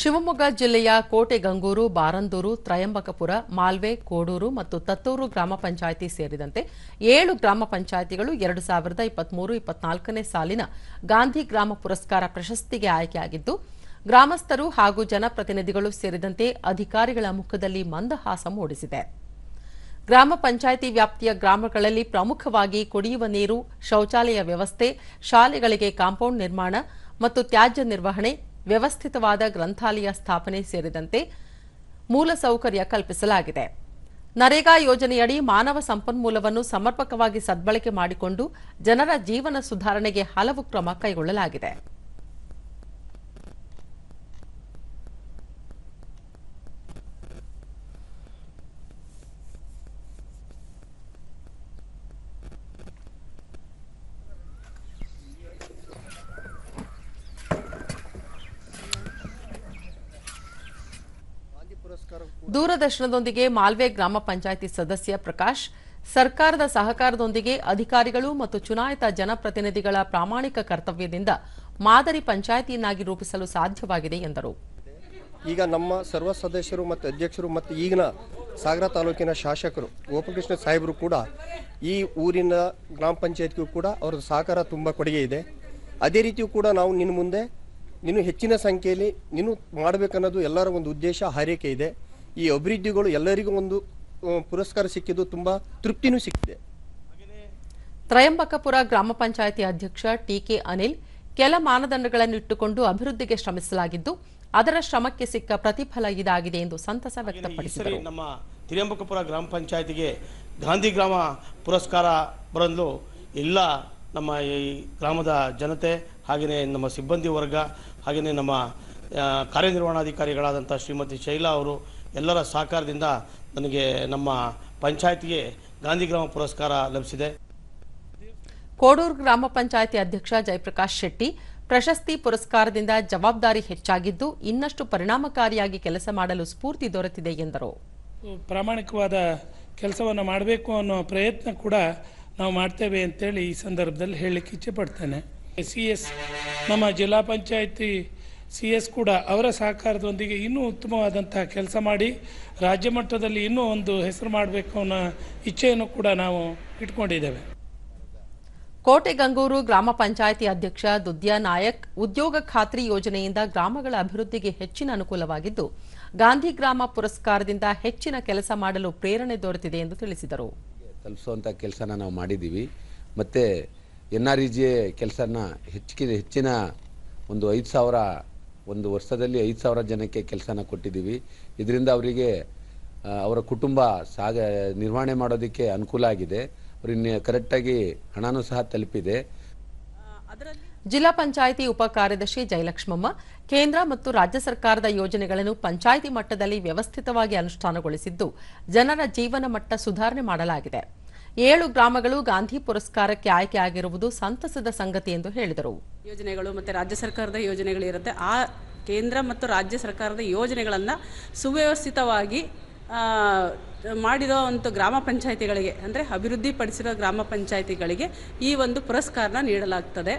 ಶಿವಮೊಗ್ಗ ಜಿಲ್ಲೆಯ ಕೋಟೆಗಂಗೂರು ಬಾರಂದೂರು, ತ್ರಯಂಬಕಪುರ, ಮಾಲ್ವೆ, ಕೋಡೂರು ಮತ್ತು ತತ್ತೂರು ಗ್ರಾಮ ಪಂಚಾಯಿತಿ ಸೇರಿದಂತೆ ಏಳು ಗ್ರಾಮ ಪಂಚಾಯಿತಿಗಳು ಎರಡು ಸಾವಿರದ ಇಪ್ಪತ್ಮೂರು, ಇಪ್ಪತ್ನಾಲ್ಕನೇ ಸಾಲಿನ ಗಾಂಧಿ ಗ್ರಾಮ ಪುರಸ್ಕಾರ ಪ್ರಶಸ್ತಿಗೆ ಆಯ್ಕೆಯಾಗಿದ್ದು, ಗ್ರಾಮಸ್ಥರು ಹಾಗೂ ಜನಪ್ರತಿನಿಧಿಗಳು ಸೇರಿದಂತೆ ಅಧಿಕಾರಿಗಳ ಮುಖದಲ್ಲಿ ಮಂದಹಾಸ ಮೂಡಿಸಿದೆ. ಗ್ರಾಮ ಪಂಚಾಯಿತಿ ವ್ಯಾಪ್ತಿಯ ಗ್ರಾಮಗಳಲ್ಲಿ ಪ್ರಮುಖವಾಗಿ ಕುಡಿಯುವ ನೀರು, ಶೌಚಾಲಯ ವ್ಯವಸ್ಥೆ, ಶಾಲೆಗಳಿಗೆ ಕಾಂಪೌಂಡ್ ನಿರ್ಮಾಣ ಮತ್ತು ತ್ಯಾಜ್ಯ ನಿರ್ವಹಣೆ ವ್ಯವಸ್ಥಿತವಾದ ಗ್ರಂಥಾಲಯ ಸ್ಥಾಪನೆ ಸೇರಿದಂತೆ ಮೂಲಸೌಕರ್ಯ ಕಲ್ಪಿಸಲಾಗಿದೆ. ನರೇಗಾ ಯೋಜನೆಯಡಿ ಮಾನವ ಸಂಪನ್ಮೂಲವನ್ನು ಸಮರ್ಪಕವಾಗಿ ಸದ್ಬಳಕೆ ಮಾಡಿಕೊಂಡು ಜನರ ಜೀವನ ಸುಧಾರಣೆಗೆ ಹಲವು ಕ್ರಮ ಕೈಗೊಳ್ಳಲಾಗಿದೆ. ದೂರದರ್ಶನದೊಂದಿಗೆ ಮಾಲ್ವೆ ಗ್ರಾಮ ಪಂಚಾಯಿತಿ ಸದಸ್ಯ ಪ್ರಕಾಶ್ ಸರ್ಕಾರದ ಸಹಕಾರದೊಂದಿಗೆ ಅಧಿಕಾರಿಗಳು ಮತ್ತು ಚುನಾಯಿತ ಜನಪ್ರತಿನಿಧಿಗಳ ಪ್ರಾಮಾಣಿಕ ಕರ್ತವ್ಯದಿಂದ ಮಾದರಿ ಪಂಚಾಯಿತಿಯನ್ನಾಗಿ ರೂಪಿಸಲು ಸಾಧ್ಯವಾಗಿದೆ ಎಂದರು. ಈಗ ನಮ್ಮ ಸರ್ವ ಸದಸ್ಯರು ಮತ್ತು ಅಧ್ಯಕ್ಷರು ಮತ್ತು ಈಗಿನ ಸಾಗರ ತಾಲೂಕಿನ ಶಾಸಕರು ಗೋಪಕೃಷ್ಣ ಸಾಹೇಬರು ಕೂಡ ಈ ಊರಿನ ಗ್ರಾಮ ಪಂಚಾಯತ್ಗೂ ಕೂಡ ಅವರ ಸಹಕಾರ ತುಂಬ ಕೊಡುಗೆ ಇದೆ. ಅದೇ ರೀತಿಯೂ ಕೂಡ ನಾವು ನಿನ್ನ ಮುಂದೆ ನೀನು ಹೆಚ್ಚಿನ ಸಂಖ್ಯೆಯಲ್ಲಿ ನೀನು ಮಾಡಬೇಕನ್ನೋದು ಎಲ್ಲರ ಒಂದು ಉದ್ದೇಶ ಹಾರೈಕೆ ಇದೆ. ಈ ಅಭಿವೃದ್ಧಿಗಳು ಎಲ್ಲರಿಗೂ ಒಂದು ಪುರಸ್ಕಾರ ಸಿಕ್ಕಿದ್ದು ತುಂಬಾ ತೃಪ್ತಿನೂ ಸಿಕ್ಕಿದೆ. ತ್ರಯಂಬಕಪುರ ಗ್ರಾಮ ಪಂಚಾಯಿತಿ ಅಧ್ಯಕ್ಷ ಟಿಕೆ ಅನಿಲ್ ಕೆಲ ಮಾನದಂಡಗಳನ್ನು ಇಟ್ಟುಕೊಂಡು ಅಭಿವೃದ್ಧಿಗೆ ಶ್ರಮಿಸಲಾಗಿದ್ದು ಅದರ ಶ್ರಮಕ್ಕೆ ಸಿಕ್ಕ ಪ್ರತಿಫಲ ಇದಾಗಿದೆ ಎಂದು ಸಂತಸ ವ್ಯಕ್ತಪಡಿಸಿದರು. ನಮ್ಮ ತಿರಂಬಕಪುರ ಗ್ರಾಮ ಪಂಚಾಯತಿಗೆ ಗಾಂಧಿ ಗ್ರಾಮ ಪುರಸ್ಕಾರ ಬರಲು ಎಲ್ಲ ನಮ್ಮ ಈ ಗ್ರಾಮದ ಜನತೆ ಹಾಗೆಯೇ ನಮ್ಮ ಸಿಬ್ಬಂದಿ ವರ್ಗ ಹಾಗೆಯೇ ನಮ್ಮ ಕಾರ್ಯನಿರ್ವಹಣಾಧಿಕಾರಿಗಳಾದಂಥ ಶ್ರೀಮತಿ ಶೈಲಾ ಅವರು ಎಲ್ಲರ ಸಹಕಾರದಿಂದ ನನಗೆ ನಮ್ಮ ಪಂಚಾಯತಿಗೆ ಗಾಂಧಿ ಗ್ರಾಮ ಪುರಸ್ಕಾರ ಲಭಿಸಿದೆ. ಕೋಡೂರು ಗ್ರಾಮ ಪಂಚಾಯಿತಿ ಅಧ್ಯಕ್ಷ ಜಯಪ್ರಕಾಶ್ ಶೆಟ್ಟಿ ಪ್ರಶಸ್ತಿ ಪುರಸ್ಕಾರದಿಂದ ಜವಾಬ್ದಾರಿ ಹೆಚ್ಚಾಗಿದ್ದು ಇನ್ನಷ್ಟು ಪರಿಣಾಮಕಾರಿಯಾಗಿ ಕೆಲಸ ಮಾಡಲು ಸ್ಫೂರ್ತಿ ದೊರೆತಿದೆ ಎಂದರು. ಪ್ರಾಮಾಣಿಕವಾದ ಕೆಲಸವನ್ನು ಮಾಡಬೇಕು ಅನ್ನೋ ಪ್ರಯತ್ನ ಕೂಡ ನಾವು ಮಾಡ್ತೇವೆ ಅಂತೇಳಿ ಈ ಸಂದರ್ಭದಲ್ಲಿ ಹೇಳಲಿಕ್ಕೆ ಇಚ್ಛೆ ಪಡ್ತೇನೆ. ಸಿ ಎಸ್, ನಮ್ಮ ಜಿಲ್ಲಾ ಪಂಚಾಯತಿ ಸಿ ಎಸ್ ಕೂಡ ಅವರ ಸಹಕಾರದೊಂದಿಗೆ ಇನ್ನೂ ಉತ್ತಮವಾದಂತಹ ಕೆಲಸ ಮಾಡಿ ರಾಜ್ಯ ಮಟ್ಟದಲ್ಲಿ ಇನ್ನೂ ಒಂದು ಹೆಸರು ಮಾಡಬೇಕು ಅನ್ನೋ ಇಚ್ಛೆಯನ್ನು ಕೂಡ ನಾವು ಇಟ್ಕೊಂಡಿದ್ದೇವೆ. ಕೋಟೆಗಂಗೂರು ಗ್ರಾಮ ಪಂಚಾಯಿತಿ ಅಧ್ಯಕ್ಷ ದುದ್ಯಾ ನಾಯಕ್ ಉದ್ಯೋಗ ಖಾತ್ರಿ ಯೋಜನೆಯಿಂದ ಗ್ರಾಮಗಳ ಅಭಿವೃದ್ಧಿಗೆ ಹೆಚ್ಚಿನ ಅನುಕೂಲವಾಗಿದ್ದು, ಗಾಂಧಿ ಗ್ರಾಮ ಪುರಸ್ಕಾರದಿಂದ ಹೆಚ್ಚಿನ ಕೆಲಸ ಮಾಡಲು ಪ್ರೇರಣೆ ದೊರೆತಿದೆ ಎಂದು ತಿಳಿಸಿದರು. ತಲುಪಿಸುವಂಥ ಕೆಲಸನ ನಾವು ಮಾಡಿದ್ದೀವಿ ಮತ್ತು ಎನ್ ಆರ್ ಇ ಜಿ ಕೆಲಸನ ಹೆಚ್ಚಿನ ಹೆಚ್ಚಿನ ಒಂದು ಐದು ಸಾವಿರ, ಒಂದು ವರ್ಷದಲ್ಲಿ ಐದು ಸಾವಿರ ಜನಕ್ಕೆ ಕೆಲಸನ ಕೊಟ್ಟಿದ್ದೀವಿ ಇದರಿಂದ ಅವರಿಗೆ ಅವರ ಕುಟುಂಬ ಸಾಗ, ನಿರ್ವಹಣೆ ಮಾಡೋದಕ್ಕೆ ಅನುಕೂಲ ಆಗಿದೆ. ಅವ್ರಿಗೆ ಕರೆಕ್ಟಾಗಿ ಹಣನೂ ಸಹ ತಲುಪಿದೆ. ಜಿಲ್ಲಾ ಪಂಚಾಯಿತಿ ಉಪ ಕಾರ್ಯದರ್ಶಿ ಜಯಲಕ್ಷ್ಮಮ್ಮ, ಕೇಂದ್ರ ಮತ್ತು ರಾಜ್ಯ ಸರ್ಕಾರದ ಯೋಜನೆಗಳನ್ನು ಪಂಚಾಯಿತಿ ಮಟ್ಟದಲ್ಲಿ ವ್ಯವಸ್ಥಿತವಾಗಿ ಅನುಷ್ಠಾನಗೊಳಿಸಿದ್ದು, ಜನರ ಜೀವನ ಮಟ್ಟ ಸುಧಾರಣೆ ಮಾಡಲಾಗಿದೆ. ಏಳು ಗ್ರಾಮಗಳು ಗಾಂಧಿ ಪುರಸ್ಕಾರಕ್ಕೆ ಆಯ್ಕೆಯಾಗಿರುವುದು ಸಂತಸದ ಸಂಗತಿ ಎಂದು ಹೇಳಿದರು. ಯೋಜನೆಗಳು ಮತ್ತು ರಾಜ್ಯ ಸರ್ಕಾರದ ಯೋಜನೆಗಳಿರುತ್ತೆ ಆ ಕೇಂದ್ರ ಮತ್ತು ರಾಜ್ಯ ಸರ್ಕಾರದ ಯೋಜನೆಗಳನ್ನು ಸುವ್ಯವಸ್ಥಿತವಾಗಿ ಮಾಡಿರೋ ಒಂದು ಗ್ರಾಮ ಪಂಚಾಯಿತಿಗಳಿಗೆ, ಅಂದರೆ ಅಭಿವೃದ್ಧಿಪಡಿಸಿರೋ ಗ್ರಾಮ ಪಂಚಾಯಿತಿಗಳಿಗೆ ಈ ಒಂದು ಪುರಸ್ಕಾರನ ನೀಡಲಾಗ್ತದೆ.